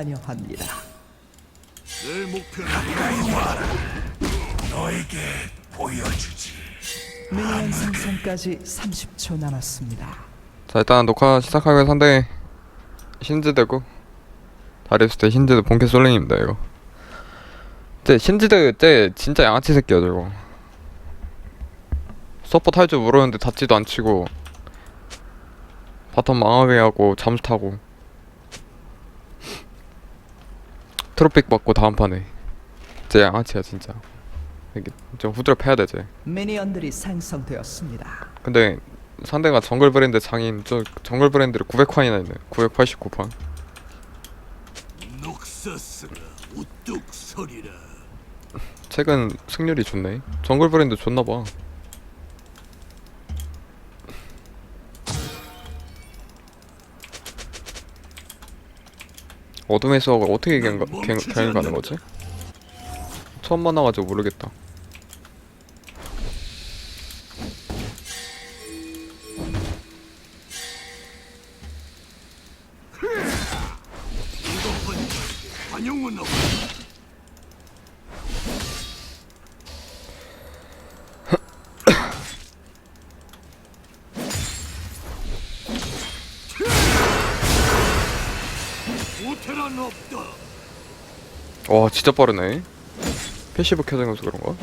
환영합니다. 내 목표는 너에게 보여주지. 미니언 생성까지 30초 남았습니다. 자 일단 녹화 시작하기 전에 신지대고 다리우스 대 신지대 본캐 솔랭입니다 이거 쟤 신지대 쟤 진짜 양아치 새끼야 저거 서포트 할 줄 모르는데 닿지도 안 치고 바텀 망하게 하고 잠수 타고 트로픽 받고 다음 판에. 쟤 양아치야 진짜. 이게 좀 후드려 패야 되지 미니언들이 생성되었습니다. 근데 상대가 정글 브랜드 장인 저 정글 브랜드를 900판이나 있네. 989판. 녹서스가 우뚝 서리라. 최근 승률이 좋네. 정글 브랜드 좋나봐 어둠의 수학을 어떻게 갱, 갱, 갱 가는 거지? 처음 만나가지고 모르겠다 호텔은 없다. 와 진짜 빠르네 패시브 켜져서 그런가?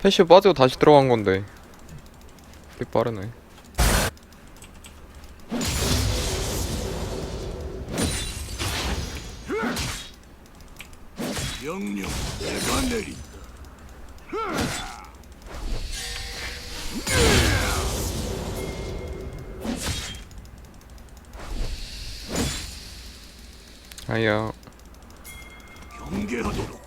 패시브 빠지고 다시 들어간 건데 되게 빠르네 명령 내가 내린 다. 아야 경계하도록.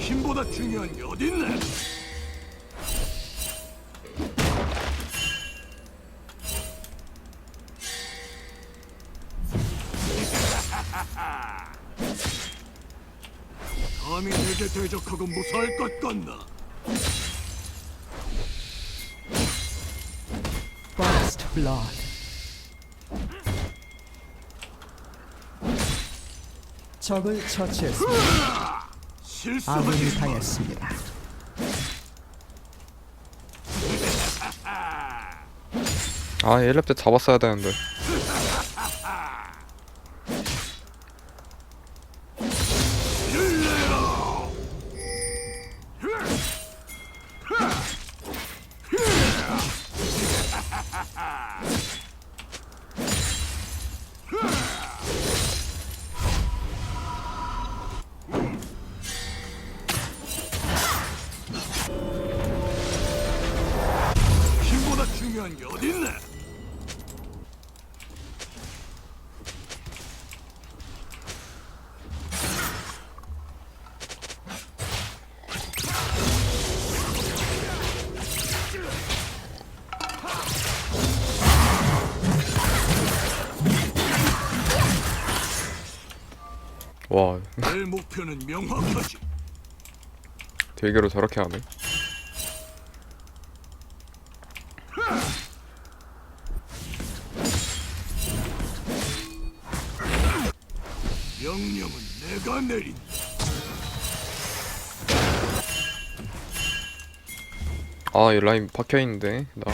힘보다 중요한 게 어딨나? 감히 내게 대적하고 무사할 것 같나? First Blood. 적을 처치했습니다. 실수하지 아군이 마. 당했습니다. 아 1렙 때 잡았어야 되는데 you 내 목표는 명확하지. 대결을 저렇게 하네 명령은 내가 내린다. 아이 라인 박혀 있는데 나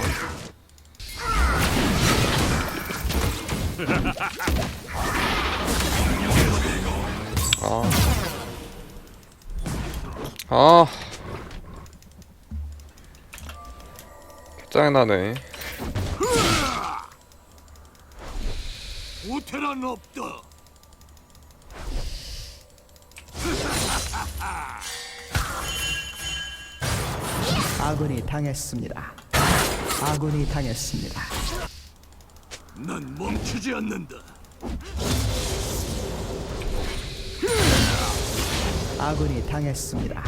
아. 짜증나네. 호텔은 없다. 아군이 당했습니다. 아군이 당했습니다. 난 멈추지 않는다. 아군이 당했습니다.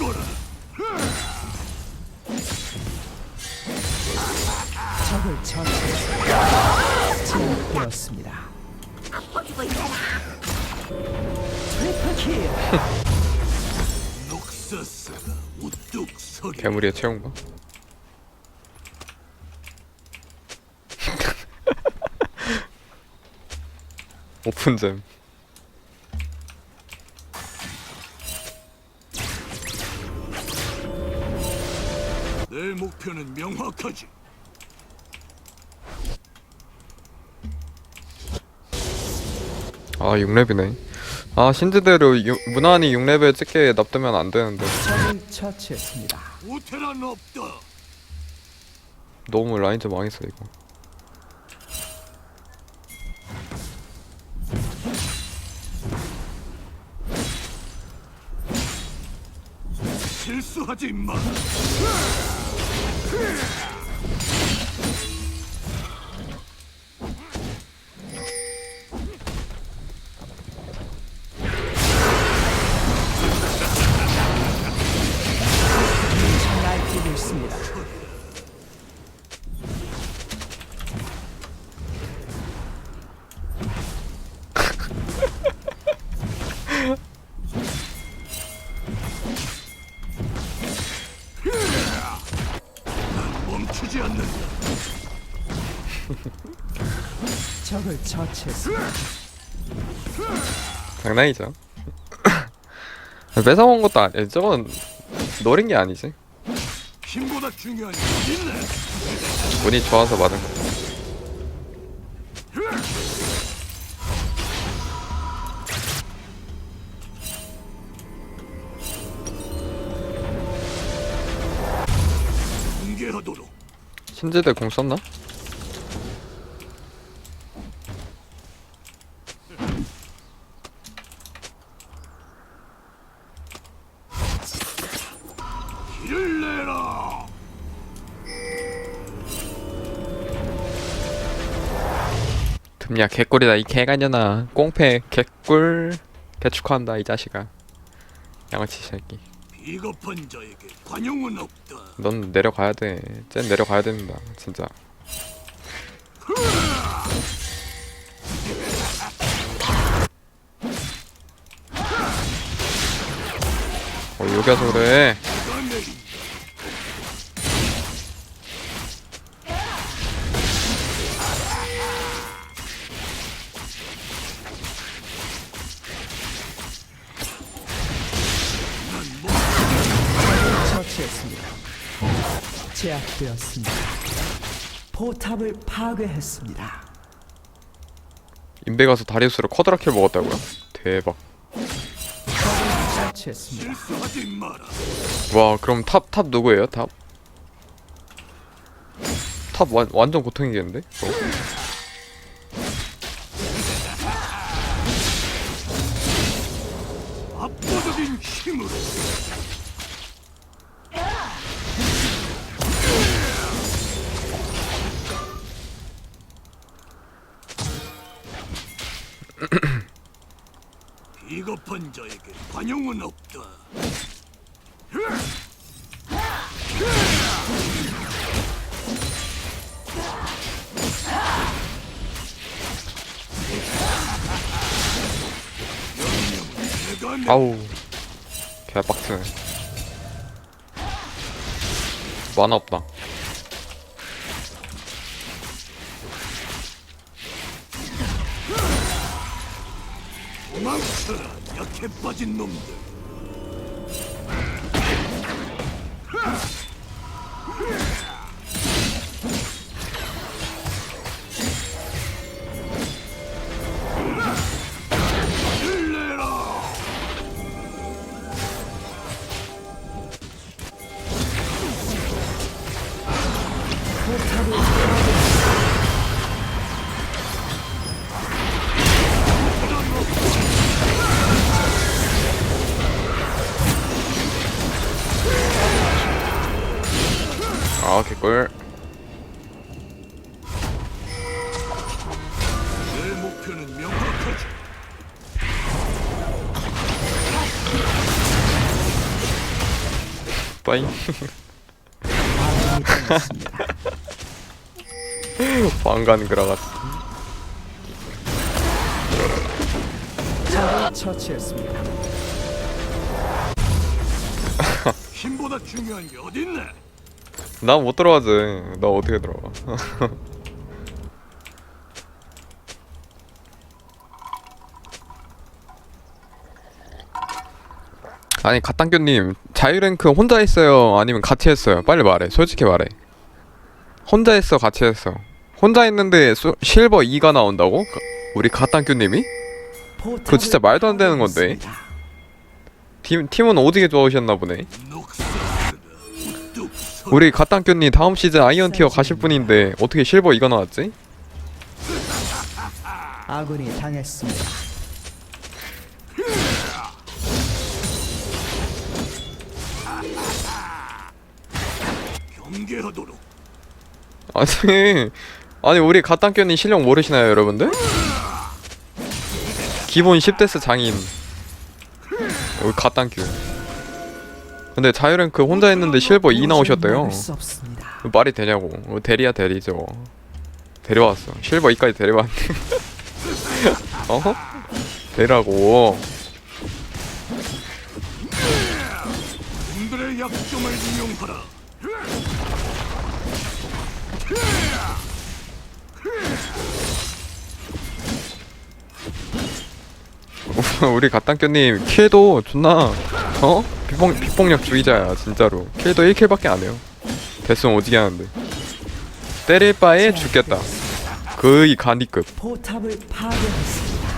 죽어라. 적을 처치했습니다. 제압되었습니다. 트리플 킬. 녹서스가 우뚝 서리. 괴물이의 채용가? 오픈잼 내 목표는 명확하지. 아 6렙이네 아 신지대로 유, 무난히 6렙에 찍게 납두면 안 되는데 적을 처치했습니다. 우테란 없다. 너무 라인전 망했어 이거 실수하지 마. 날 처치했습니다. 장난이죠 뺏어먹은 것도 아니 저건 노린 게 아니지 힘보다 중요한 게 있네. 운이 좋아서 맞은 거. 신지대 공 썼나? 야 개꿀이다. 이 개가년아. 꽁패 개꿀 개축하한다 이 자식아. 양아치 새끼. 비겁한 자에게 관용은 없다. 넌 내려가야 돼쟨 내려가야 됩니다 진짜. 어 여기 와서 그래 처치했습니다. 제압되었습니다. 포탑을 파괴했습니다. 인베 가서 다리우스를 쿼드라킬 먹었다고요? 대박 처치했습니다. 와 그럼 탑 탑 누구예요 탑? 탑 완, 완전 고통이겠는데? 어? 비겁한 자에게 관용은 없다. 아우 개빡치네 만화 없다 약해 빠진 놈들. 빠잉. 방간 그라가스 처치했습니다. 힘보다 중요한 게 어딨네. 나 못 들어가지 나 어떻게 들어가 아니 갓당교님 자유랭크 혼자 했어요 아니면 같이 했어요 빨리 말해 솔직히 말해 혼자 했어 같이 했어 혼자 했는데 소- 실버 2가 나온다고? 가- 우리 갓당교님이? 그거 진짜 말도 안 되는 건데. 팀, 팀은 오지게 좋아하셨나 보네. 우리 갓당교님 다음 시즌 아이언 티어 가실 분인데 어떻게 실버 2가 나왔지? 아군이 당했습니다. 경계하도록. 아니 아니 우리 갓당견이 실력 모르시나요 여러분들? 기본 10데스 장인 우리 갓당규 근데 자유랭크 혼자 했는데 실버 2 나오셨대요. 말이 되냐고 어, 대리야 대리죠 데려왔어 실버 2까지 데려왔는데 어? 데리라고 놈들의 약점을 이용하라. 우리 갓당견님 킬도 존나 어? 비폭, 비폭력 주의자야 진짜로 킬도 1킬밖에 안 해요 대승 오지게 하는데 때릴 바에 죽겠다 거의 간디급 포탑을 파괴했습니다.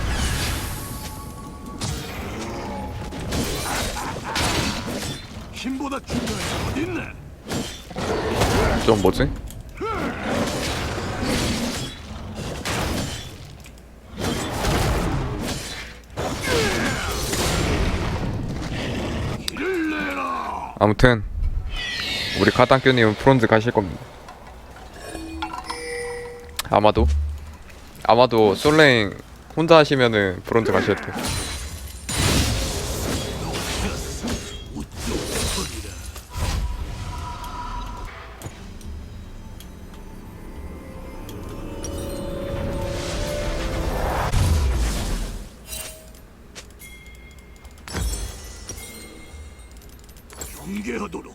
힘보다 중요한 게 어딨네. 좀 뭐지? 아무튼 우리 갓당견님은 브론즈 가실 겁니다. 아마도 아마도 솔랭 혼자 하시면은 브론즈 가실 듯 경계하도록.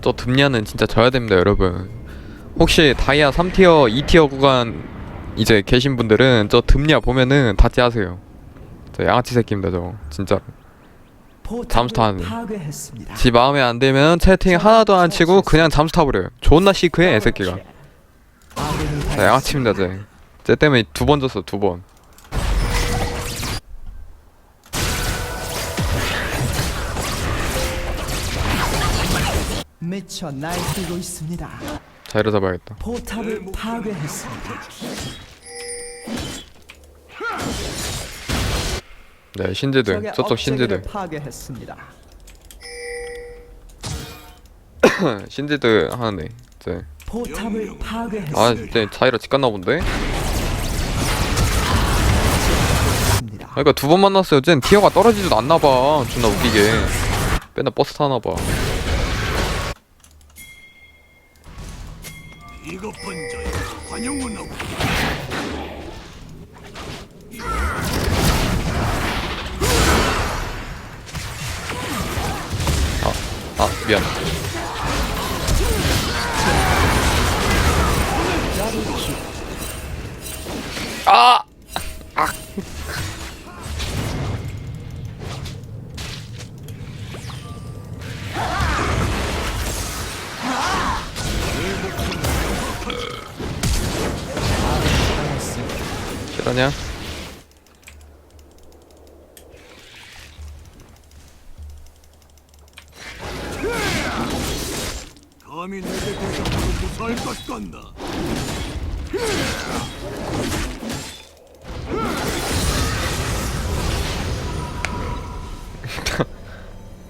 저 듬냐는 진짜 져야 됩니다 여러분 혹시 다이아 3티어 2티어 구간 이제 계신 분들은 저 듬냐 보면은 다 째하세요 저 양아치 새끼입니다 저거 진짜 잠수 포탑을 타는. 파괴했습니다. 지 마음에 안 들면 채팅 하나도 안 치고 그냥 잠수 타버려요 존나 시크해 애 새끼가 아군이 자, 양아치입니다 쟤. 쟤 때문에 두 번 졌어 두 번 미쳐 날뛰고 있습니다. 자 이러 잡아야겠다 포탑을 파괴했습니다. 네 신지들 적의 저쪽 신지들 파괴했습니다. 신지들 하는데 이제 포탑을 파괴했습니다. 아 이제 자이라 집 갔나 본데? 그러니까 두 번 만났어요. 쟨 티어가 떨어지지도 않나 봐. 존나 웃기게. 맨날 버스 타나 봐. 비겁한 자의 관용은 없다. 아 미안. 내게 대적하고 무사할 것 같나?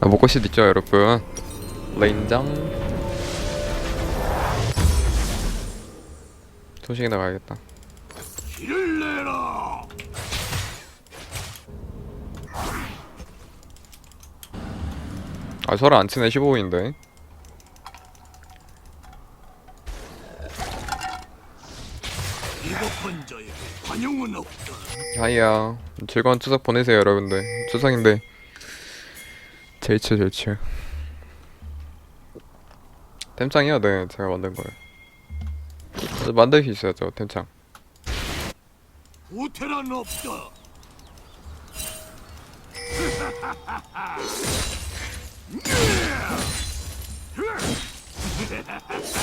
아, 먹고 싶 있죠 여러분. 레인장. 도식이 나 가야겠다 길을 내라. 아 서로 안 치네 15분인데 하이야. 즐거운 추석 보내세요 여러분들. 추석인데. 제이츠 제이츠 템창이요? 네 제가 만든 거예요. 저 만들 수 있어요 저 템창. 우테란 없다.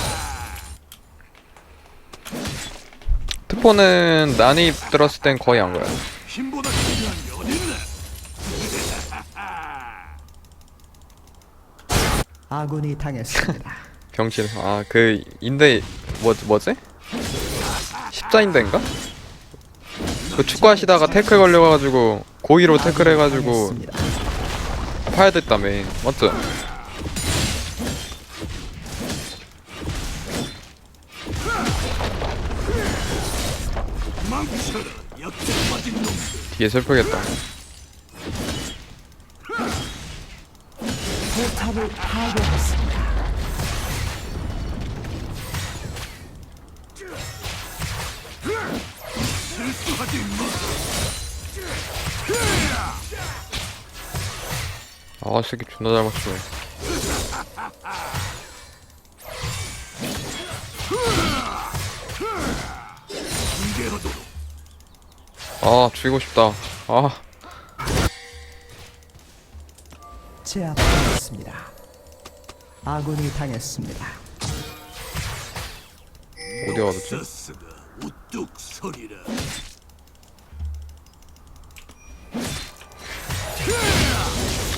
트포는 난입 들었을 땐 거의 안 가요? 아군이 당했습니다. 병신 아그 인데 뭐 뭐지? 십자인대인가? 그 축구하시다가 태클 걸려가지고 고의로 태클 해가지고. 파야 됐다며 맞죠? 뒤에 슬프겠다 포탑을 파괴했습니다. 실수하지 마. 아 새끼 존나 잘 맞추네 공개하도록. 아 죽이고 싶다 아 제압당했습니다. 아군이 당했습니다. 어디 가뒀지? 서스가 우뚝 서리라.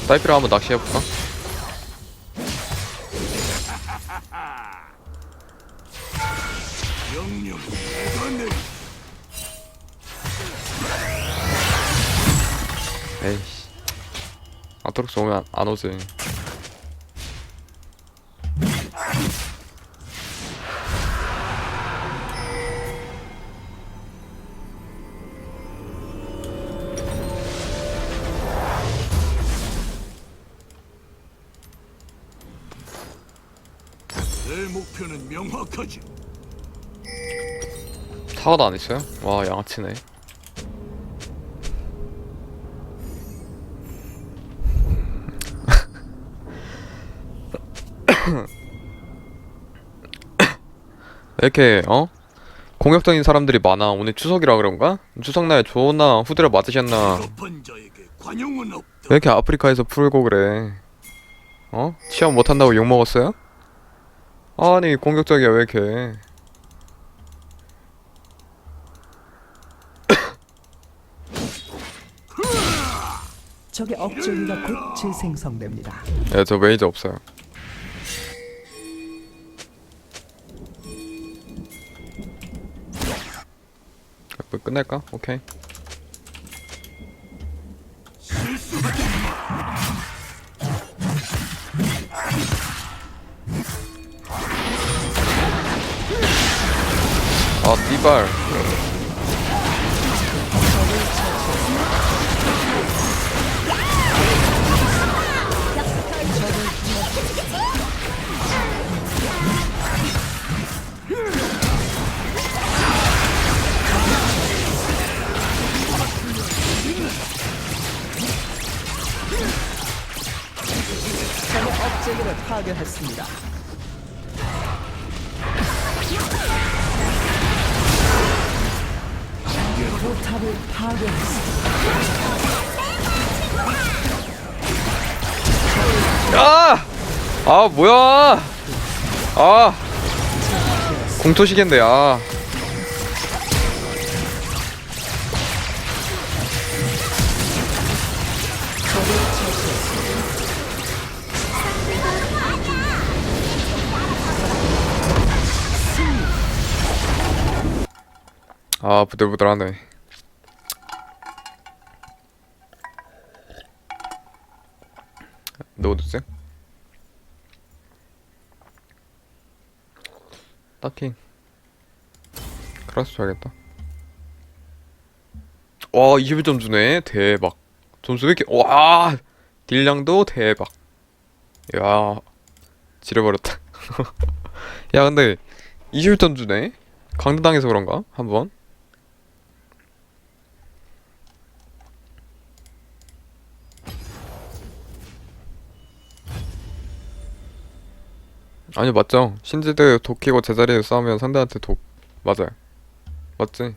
사이피로 한번 낚시해볼까? 영영 내가 내 에이씨 아토록스 오면 안, 안 오지 내 목표는 명확하지. 사과도 안 했어요? 와 양아치네 왜 이렇게 어? 공격적인 사람들이 많아 오늘 추석이라 그런가? 추석날 좋으나 후드려 맞으셨나. 왜 이렇게 아프리카에서 풀고 그래 어? 시험 못한다고 욕 먹었어요? 아니 공격적이야 왜 이렇게 적의 억제기가 곧 재생성됩니다. 예, 저 메이저 없어요. 끝낼까? 오케이. 아, 띠발. 탑을 파괴했습니다. 아! 아, 뭐야! 아! 공토시계인데, 아. 아, 부들부들하네. 넣어두세요. 딱히. 크라스 줘야겠다. 와 21점 주네. 대박. 점수 왜 이렇게 와! 딜량도 대박. 야 지려버렸다. 야 근데 21점 주네? 강대당해서 그런가? 한번 아니 맞죠. 신지드 독 키고 제자리에 싸우면 상대한테 독 맞아요. 맞지